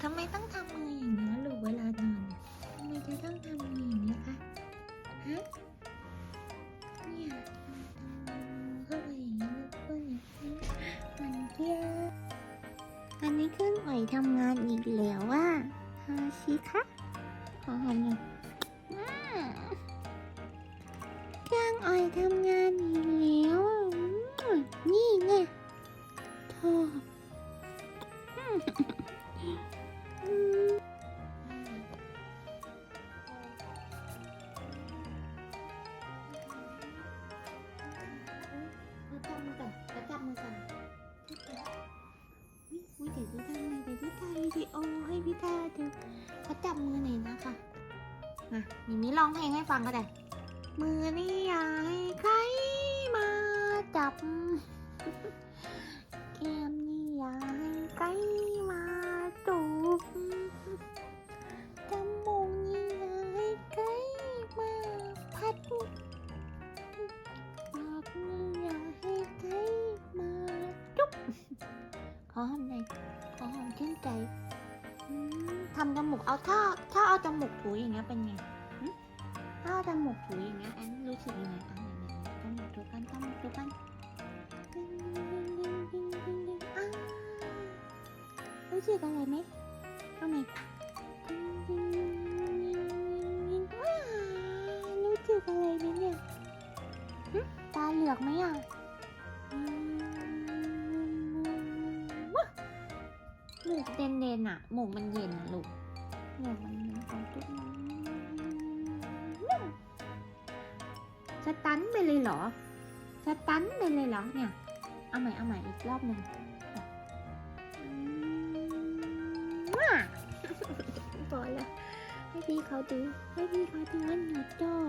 ทำไมต้องทำมืออย่างนี้ลูกเวลานอนทำไมจะต้องทำมืออย่างนี้คะฮะเนี่ยทำมือเข้าไปอย่างนี้แล้วก็อย่างนี้มันเที่ยอันนี้เครื่องอ่อยทำงานอีกแล้วว่าฮาชิคะขอหอมหน่อยอ่าเครื่องอ่อยทำงานอีกแล้วนี่ไงโธ่เตาดูเขาจับมือหน่อยนะคะมามิมิร้องเพลงให้ฟังก็ได้ มือนี่อยากให้ใครมาจับแก้มนี่อยากให้ใครมาจูบจมูกนี่อยากให้ใครมาพัดปากนี่อยากให้ใครมาจุ๊บขอหอมหน่อยขอหอมชื่นใจ ทำจมูกเอาถ้าถ้าเอาจมูกถูอย่างเงี้ยเป็นไงถ้าเอาจมูกถูอย่างเงี้ยแอนรู้สึกยังไงอะไหนๆจมูกถูกันจมูกถูกันดิ้งดิ้งดิ้งดิ้งดิ้งดิ้งอ่ารู้สึกอะไรไหมทำไมดิ้งดิ้งดิ้งดิ้งว้ารู้สึกอะไรไหมเนี่ยตาเหลือกไหมอะ มูกเด่นๆอะหมูกมันเย็นอะลูกหมูกมันมันของตุ๊กมันสตันไปเลยเหรอสตันไปเลยเหรอเนี่ย เอาใหม่เอาใหม่อีกรอบหนึ่งมว้าพอแล้วให้พี่เขาดูให้พี่เขาดูว่าหนูชอ